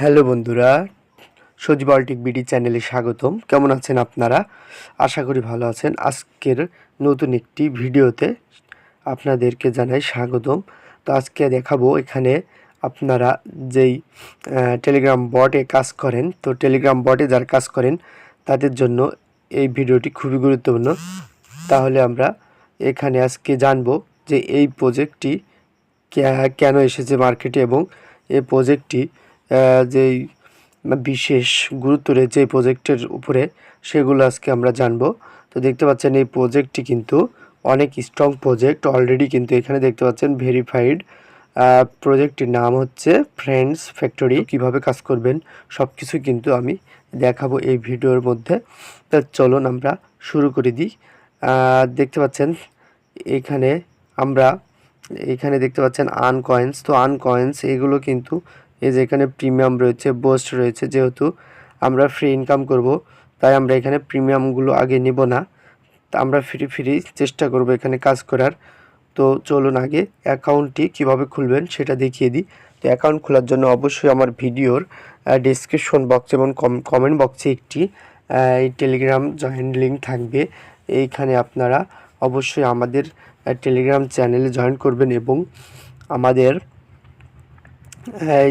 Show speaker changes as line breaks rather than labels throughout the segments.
Hello বন্ধুরা সজীব অল্টিক BD চ্যানেলে স্বাগতম। কেমন আছেন আপনারা? আশা করি ভালো আছেন। আজকের নতুন একটি ভিডিওতে আপনাদেরকে জানাই স্বাগতম। তো আজকে দেখাবো এখানে আপনারা যেই টেলিগ্রাম বটে কাজ করেন, তো টেলিগ্রাম বটে যারা কাজ করেন, তাদের জন্য এই ভিডিওটি খুবই গুরুত্বপূর্ণ। তাহলে আমরা এখানে আজকে জানব যে এই প্রজেক্টটি কেন এসেছে মার্কেটে এবং এই প্রজেক্টটি যেই বিশেষ গুরুত্ব রয়েছে এই প্রজেক্টের উপরে সেগুলো আজকে আমরা জানব। তো দেখতে পাচ্ছেন এই প্রজেক্টটি কিন্তু অনেক স্ট্রং প্রজেক্ট অলরেডি কিন্তু এখানে দেখতে পাচ্ছেন ভেরিফাইড প্রজেক্টটির নাম হচ্ছে ফ্রেন্ডস ফ্যাক্টরি কীভাবে কাজ করবেন সব কিছু কিন্তু আমি দেখাবো এই ভিডিওর মধ্যে। তো চলুন আমরা শুরু করে দিই। দেখতে পাচ্ছেন এখানে আমরা, এখানে দেখতে পাচ্ছেন আন কয়েন্স তো আন কয়েন্স এগুলো কিন্তু এই যে এখানে প্রিমিয়াম রয়েছে বোস্ট রয়েছে যেহেতু আমরা ফ্রি ইনকাম করব, তাই আমরা এখানে প্রিমিয়ামগুলো আগে নেব না। আমরা ফ্রি ফ্রি চেষ্টা করব এখানে কাজ করার। তো চলুন আগে অ্যাকাউন্টটি কীভাবে খুলবেন সেটা দেখিয়ে দিই। তো অ্যাকাউন্ট খোলার জন্য অবশ্যই আমার ভিডিওর ডিসক্রিপশন বক্স এবং কমেন্ট বক্সে একটি এই টেলিগ্রাম জয়েন্ট লিঙ্ক থাকবে। এইখানে আপনারা অবশ্যই আমাদের টেলিগ্রাম চ্যানেলে জয়েন করবেন এবং আমাদের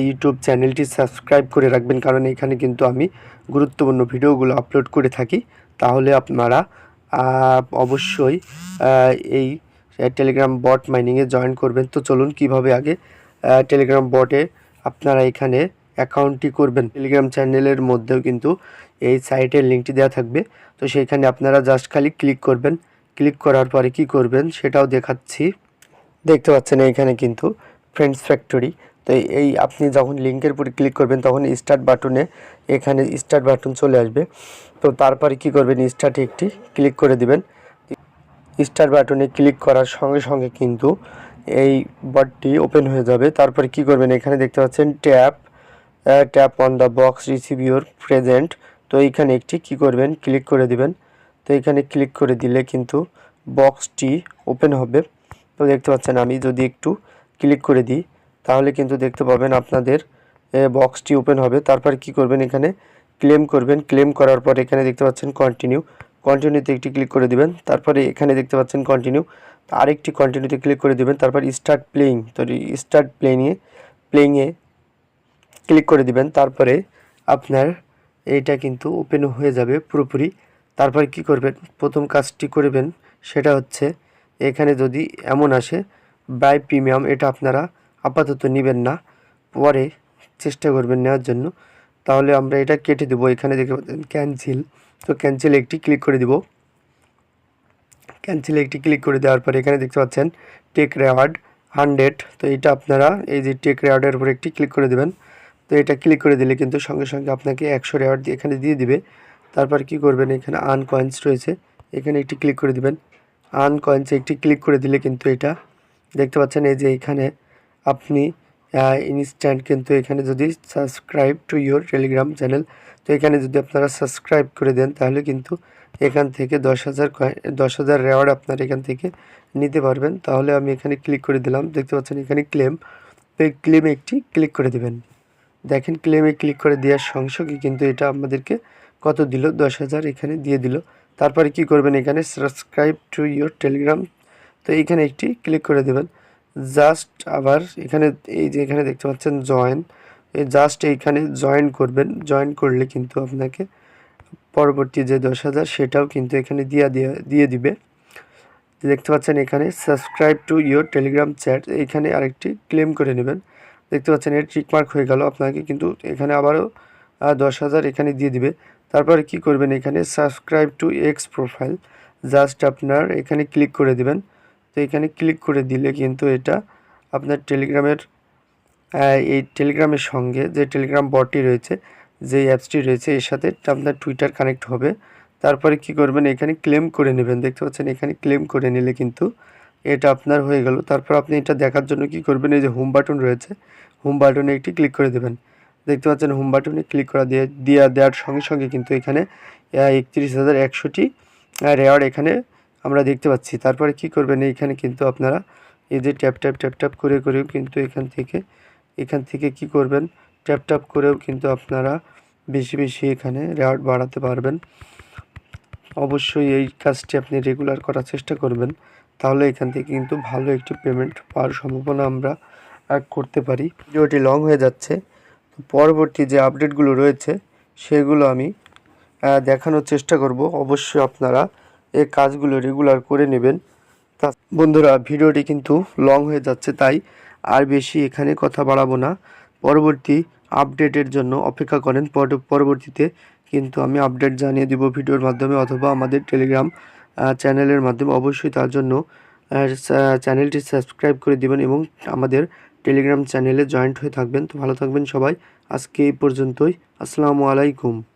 ইউটিউব চ্যানেলটি সাবস্ক্রাইব করে রাখবেন, কারণ এখানে কিন্তু আমি গুরুত্বপূর্ণ ভিডিওগুলো আপলোড করে থাকি। তাহলে আপনারা অবশ্যই এই টেলিগ্রাম বট মাইনিংয়ে জয়েন করবেন। তো চলুন কীভাবে আগে টেলিগ্রাম বটে আপনারা এখানে অ্যাকাউন্টটি করবেন। টেলিগ্রাম চ্যানেলের মধ্যেও কিন্তু এই সাইটের লিঙ্কটি দেওয়া থাকবে। তো সেইখানে আপনারা জাস্ট খালি ক্লিক করবেন। ক্লিক করার পরে কি করবেন সেটাও দেখাচ্ছি। দেখতে পাচ্ছেন এখানে কিন্তু ফ্রেন্ডস ফ্যাক্টরি তো এই আপনি যখন লিঙ্কের উপরে ক্লিক করবেন, তখন স্টার্ট বাটনে এখানে স্টার্ট বাটন চলে আসবে। তো তারপরে কি করবেন? স্টার্টে একটি ক্লিক করে দিবেন। স্টার বাটনে ক্লিক করার সঙ্গে সঙ্গে কিন্তু এই বটটি ওপেন হয়ে যাবে। তারপরে কি করবেন? এখানে দেখতে পাচ্ছেন tap tap on the box receive your present তো এইখানে একটি কি করবেন? ক্লিক করে দিবেন। তো এখানে ক্লিক করে দিলে কিন্তু বক্সটি ওপেন হবে। তো দেখতে পাচ্ছেন আমি যদি একটু ক্লিক করে দিই তাহলে কিন্তু দেখতে পাবেন আপনাদের বক্সটি ওপেন হবে। তারপর কি করবেন এখানে? ক্লেম করবেন। ক্লেম করার পর এখানে দেখতে পাচ্ছেন কন্টিনিউ কন্টিনিউতে একটি ক্লিক করে দিবেন। তারপরে এখানে দেখতে পাচ্ছেন কন্টিনিউ আরেকটি কন্টিনিউতে ক্লিক করে দিবেন। তারপর স্টার্ট প্লেইং তো স্টার্ট প্লেইংয়ে প্লেইংয়ে ক্লিক করে দিবেন। তারপরে আপনার এইটা কিন্তু ওপেন হয়ে যাবে পুরোপুরি। তারপর কি করবেন? প্রথম কাজটি করবেন সেটা হচ্ছে, এখানে যদি এমন আসে বাই প্রিমিয়াম এটা আপনারা আপাতত নেবেন না, পরে চেষ্টা করবেন নেওয়ার জন্য। তাহলে আমরা এটা কেটে দেবো, এখানে দেখে পাচ্ছেন ক্যান্সেল তো ক্যান্সেল একটি ক্লিক করে দিব। ক্যান্সেলে একটি ক্লিক করে দেওয়ার পরে এখানে দেখতে পাচ্ছেন টেক রেওয়ার্ড হান্ড্রেড তো এটা আপনারা এই যে টেক রেওয়ার্ডের উপর একটি ক্লিক করে দেবেন। তো এটা ক্লিক করে দিলে কিন্তু সঙ্গে সঙ্গে আপনাকে একশো রেওয়ার্ড এখানে দিয়ে দিবে। তারপর কি করবেন, এখানে আন কয়েন্স রয়েছে, এখানে একটি ক্লিক করে দিবেন। আন কয়েন্সে একটি ক্লিক করে দিলে কিন্তু এটা দেখতে পাচ্ছেন এই যে এখানে আপনি ইনস্ট্যান্ট কিন্তু এখানে যদি subscribe to your Telegram channel তো এখানে যদি আপনারা সাবস্ক্রাইব করে দেন, তাহলে কিন্তু এখান থেকে দশ হাজার দশ হাজার রেওয়ার্ড আপনার এখান থেকে নিতে পারবেন। তাহলে আমি এখানে ক্লিক করে দিলাম, দেখতে পাচ্ছেন এখানে ক্লেম তো এই ক্লেমে একটি ক্লিক করে দেবেন। দেখেন ক্লেমে ক্লিক করে দেওয়ার সঙ্গে সঙ্গে কিন্তু এটা আমাদেরকে কত দিল? দশ হাজার এখানে দিয়ে দিল। তারপরে কি করবেন এখানে সাবস্ক্রাইব টু ইউর টেলিগ্রাম তো এখানে একটি ক্লিক করে দেবেন। জাস্ট আবার এখানে, এই যে এখানে দেখতে পাচ্ছেন জয়েন, এই জাস্ট এইখানে জয়েন করবেন, জয়েন করলে কিন্তু আপনাকে পরবর্তী যে দশ হাজার সেটাও কিন্তু এখানে দিয়া দিয়ে দিয়ে দিবে। দেখতে পাচ্ছেন এখানে subscribe to your Telegram chat এইখানে আরেকটি ক্লেম করে নেবেন। দেখতে পাচ্ছেন এর ট্রিকমার্ক হয়ে গেল, আপনাকে কিন্তু এখানে আবারও দশ হাজার এখানে দিয়ে দিবে। তারপরে কি করবেন এখানে subscribe to X profile just আপনার এখানে ক্লিক করে দিবেন। তো এখানে ক্লিক করে দিলে কিন্তু এটা আপনার টেলিগ্রামের এই টেলিগ্রামের সঙ্গে যে টেলিগ্রাম বটটি রয়েছে যে অ্যাপসটি রয়েছে, এর সাথে আপনার টুইটার কানেক্ট হবে। তারপরে কি করবেন? এখানে ক্লেম করে নেবেন। দেখতে পাচ্ছেন, এখানে ক্লেম করে নিলে কিন্তু এটা আপনার হয়ে গেল। তারপর আপনি এটা দেখার জন্য কি করবেন? এই যে হোম বাটন রয়েছে হোম বাটনে একটি ক্লিক করে দেবেন। দেখতে পাচ্ছেন হোম বাটনে ক্লিক করা দিয়ে দেওয়ার সঙ্গে সঙ্গে কিন্তু এখানে একত্রিশ হাজার একশোটি রেওয়ার্ড এখানে আমরা দেখতে পাচ্ছি। তারপরে কি করবেন, এইখানে কিন্তু আপনারা এই যে ট্যাপ ট্যাপ ট্যাপ ট্যাপ করে, করেও কিন্তু এখান থেকে এখান থেকে কি করবেন ট্যাপ ট্যাপ করেও কিন্তু আপনারা বেশি বেশি এখানে রেওয়ার্ড বাড়াতে পারবেন। অবশ্যই এই কাজটি আপনি রেগুলার করার চেষ্টা করবেন, তাহলে এখান থেকে কিন্তু ভালো একটি পেমেন্ট পাওয়ার সম্ভাবনা আমরা করতে পারি। ভিডিওটি লং হয়ে যাচ্ছে পরবর্তী যে আপডেটগুলো রয়েছে, সেগুলো আমি দেখানোর চেষ্টা করব। অবশ্যই আপনারা এই কাজগুলো রেগুলার করে নেবেন। তা বন্ধুরা, ভিডিওটি কিন্তু লং হয়ে যাচ্ছে, তাই আর বেশি এখানে কথা বাড়াবো না। পরবর্তী আপডেটের জন্য অপেক্ষা করেন। পর- পরবর্তীতে কিন্তু আমি আপডেট জানিয়ে দিব ভিডিওর মাধ্যমে অথবা আমাদের টেলিগ্রাম চ্যানেলের মাধ্যমে। অবশ্যই তার জন্য চ্যানেলটি সাবস্ক্রাইব করে দিবেন এবং আমাদের টেলিগ্রাম চ্যানেলে জয়েন্ট হয়ে থাকবেন। তো ভালো থাকবেন সবাই। আজকে এই পর্যন্তই। আসসালামু আলাইকুম।